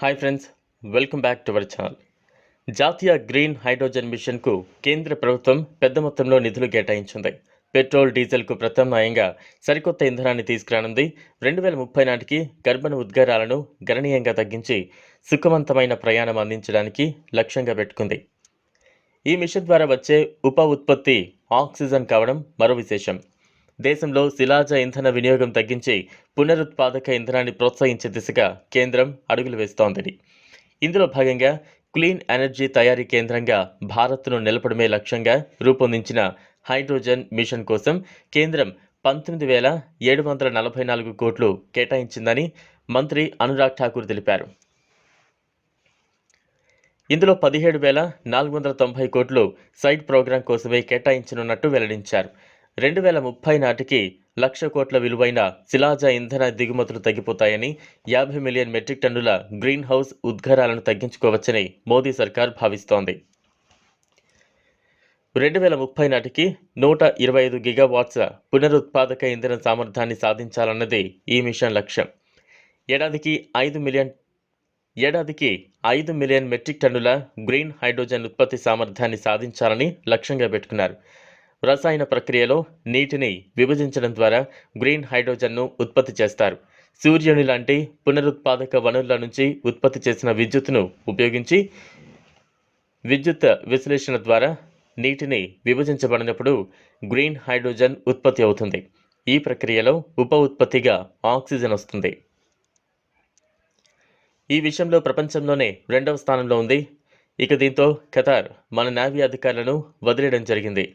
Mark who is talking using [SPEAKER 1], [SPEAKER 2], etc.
[SPEAKER 1] Hi friends welcome back to our channel జాతీయ green hydrogen మిషన్కు కేంద్ర ప్రభుత్వం పెద్ద మొత్తంలో నిధులు కేటాయించింది. పెట్రోల్ డీజిల్కు ప్రత్యామ్నాయంగా సరికొత్త ఇంధనాన్ని తీసుకురానుంది. రెండు వేల ముప్పై నాటికి గర్భణ ఉద్గారాలను గణనీయంగా తగ్గించి సుఖవంతమైన ప్రయాణం అందించడానికి లక్ష్యంగా పెట్టుకుంది. ఈ మిషన్ ద్వారా వచ్చే ఉప ఉత్పత్తి ఆక్సిజన్ కావడం మరో విశేషం. దేశంలో శిలాజ ఇంధన వినియోగం తగ్గించి పునరుత్పాదక ఇంధనాన్ని ప్రోత్సహించే దిశగా కేంద్రం అడుగులు వేస్తోందని. ఇందులో భాగంగా క్లీన్ ఎనర్జీ తయారీ కేంద్రంగా భారత్ను నిలపడమే లక్ష్యంగా రూపొందించిన హైడ్రోజన్ మిషన్ కోసం కేంద్రం పంతొమ్మిది వేల ఏడు వందల నలభై నాలుగు కోట్లు కేటాయించిందని మంత్రి అనురాగ్ ఠాకూర్ తెలిపారు. ఇందులో పదిహేడు వేల నాలుగు వందల తొంభై కోట్లు సైడ్ ప్రోగ్రాం కోసమే కేటాయించనున్నట్టు వెల్లడించారు. రెండు వేల ముప్పై నాటికి లక్ష కోట్ల విలువైన శిలాజ ఇంధన దిగుమతులు తగ్గిపోతాయని యాభై మిలియన్ మెట్రిక్ టన్నుల గ్రీన్ హౌస్ ఉద్గారాలను తగ్గించుకోవచ్చని మోదీ సర్కార్ భావిస్తోంది. రెండు వేల ముప్పై నాటికి నూట ఇరవై ఐదు గిగావాట్స్ పునరుత్పాదక ఇంధన సామర్థ్యాన్ని సాధించాలన్నది ఈ మిషన్ లక్ష్యం. ఏడాదికి ఐదు మిలియన్ ఏడాదికి ఐదు మిలియన్ మెట్రిక్ టన్నుల గ్రీన్ హైడ్రోజన్ ఉత్పత్తి సామర్థ్యాన్ని సాధించాలని లక్ష్యంగా పెట్టుకున్నారు. రసాయన ప్రక్రియలో నీటిని విభజించడం ద్వారా గ్రీన్ హైడ్రోజన్ను ఉత్పత్తి చేస్తారు. సూర్యుని లాంటి పునరుత్పాదక వనరుల నుంచి ఉత్పత్తి చేసిన విద్యుత్తును ఉపయోగించి విద్యుత్ విశ్లేషణ ద్వారా నీటిని విభజించబడినప్పుడు గ్రీన్ హైడ్రోజన్ ఉత్పత్తి అవుతుంది. ఈ ప్రక్రియలో ఉప ఉత్పత్తిగా ఆక్సిజన్ వస్తుంది. ఈ విషయంలో ప్రపంచంలోనే రెండవ స్థానంలో ఉంది. ఇక దీంతో ఖతార్ మన నావీ అధికారులను వదిలేయడం జరిగింది.